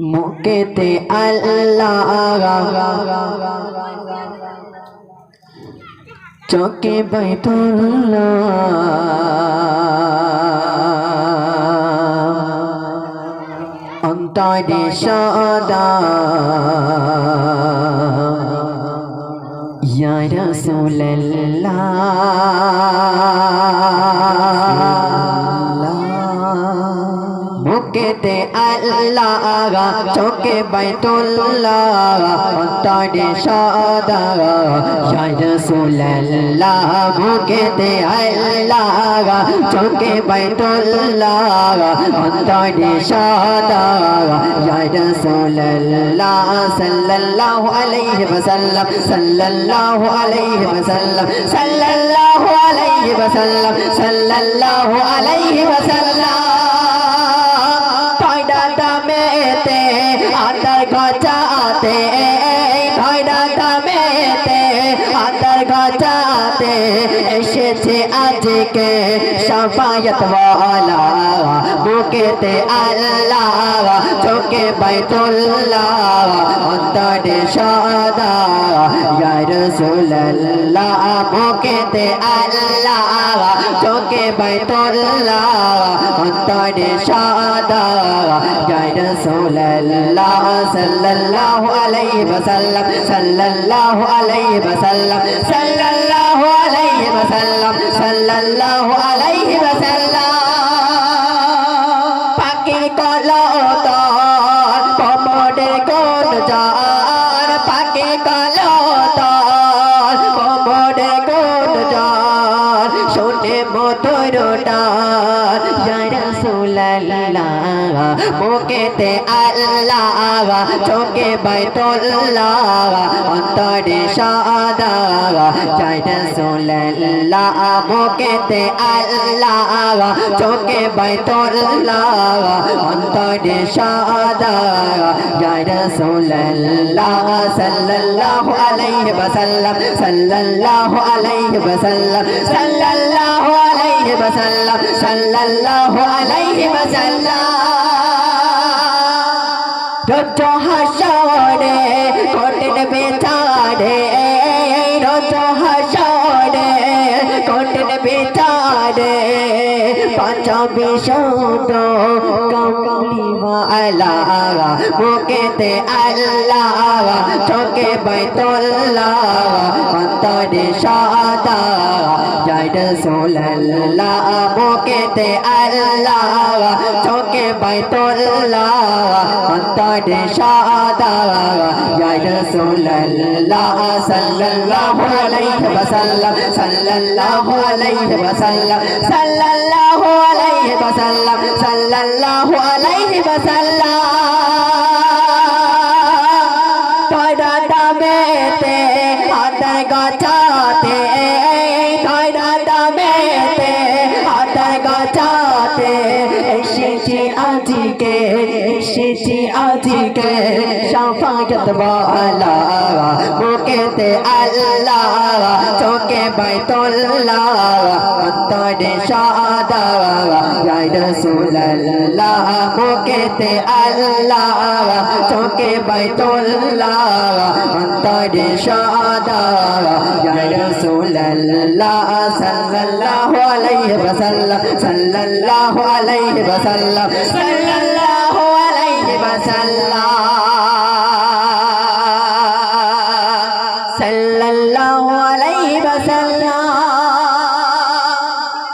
মুকেতে আল্লাহ। চোখে বাইতুল্লাহ। অন্তরে সদা। ইয়া রাসূলুল্লাহ। আল্লাহ, চোখে বাইতুল্লাহ, অন্তরে সদা ইয়া রাসূলুল্লাহ, বুকেতে আল্লাহ, চোখে বাইতুল্লাহ, অন্তরে সদা রাসূলুল্লাহ, সাল্লাল্লাহু আলাইহি ওয়াসাল্লাম, সাল্লাল্লাহু আলাইহি ওয়াসাল্লাম, সাল্লাল্লাহু আলাইহি ওয়াসাল্লাম, সাল্লাল্লাহু আলাইহি ওয়াসাল্লাম। গজাতে ধয়ডা মেতে আতার গজাতে এসেছে আজকে। সফায়ত বলা বুকেতে আল্লাহ, চোখে বাইতুল্লাহ, অন্তরে সদা রাসূলুল্লাহ বুকেতে আল্লাহ, চোখে বাইতুল্লাহ, অন্তরে সদা। ইয়া রাসূলুল্লাহ সাল্লাল্লাহু আলাইহি ওয়াসাল্লাম, সাল্লাল্লাহু আলাইহি ওয়াসাল্লাম, সাল্লাল্লাহু আলাইহি ওয়াসাল্লাম, সাল্লাল্লাহু আলাইহি ওয়াসাল্লাম। রাসূলুল্লাহ মুকেতে আল্লাহ, চোখে বাইতুল্লাহ, অন্তরে সাদা ইয়া রাসূলুল্লাহ মুকেতে আল্লাহ, চোখে বাইতুল্লাহ, অন্তরে সাদা ইয়া রাসূলুল্লাহ, সাল্লাল্লাহু আলাইহি ওয়াসাল্লাম, সাল্লাল্লাহু আলাইহি ওয়াসাল্লাম, সাল্লাল্লাহু আলাইহি ওয়াসাল্লাম সাল্লাল্লাহু আলাইহি ওয়াসাল্লাম রোজ হাসরে কঠিন বেচারে রোজ হাসরে কঠিন বেচারে পাঁচ বিশুদ্ধ কমলিওয়ালা মুকেতে আল্লাহ চোখে বাইতুল্লাহ অন্তরে সাদা জয় রাসূলুল্লাহ মুকেতে আল্লাহ, চোখে বাইতুল্লাহ, অন্তরে সাদা। জয় রাসূলুল্লাহ সাল্লাল্লাহু আলাইহি ওয়াসাল্লাম, সাল্লাল্লাহু আলাইহি ওয়াসাল্লাম, সাল্লাল্লাহু আলাইহি ওয়াসাল্লাম, সাল্লাল্লাহু আলাইহি ওয়াসাল্লাম। সাফায়ত বালা বুকেতে আল্লাহ, চোখে বাইতুল্লাহ, অন্তরে সাদা, ইয়া রাসূলুল্লাহ বুকেতে আল্লাহ, চোখে বাইতুল্লাহ, অন্তরে সাদা, ইয়া রাসূলুল্লাহ, সাল্লাল্লাহু আলাইহি ওয়াসাল্লাম, সাল্লাল্লাহু আলাইহি ওয়াসাল্লাম, সাল্লাল্লাহু আলাইহি ওয়াসাল্লাম।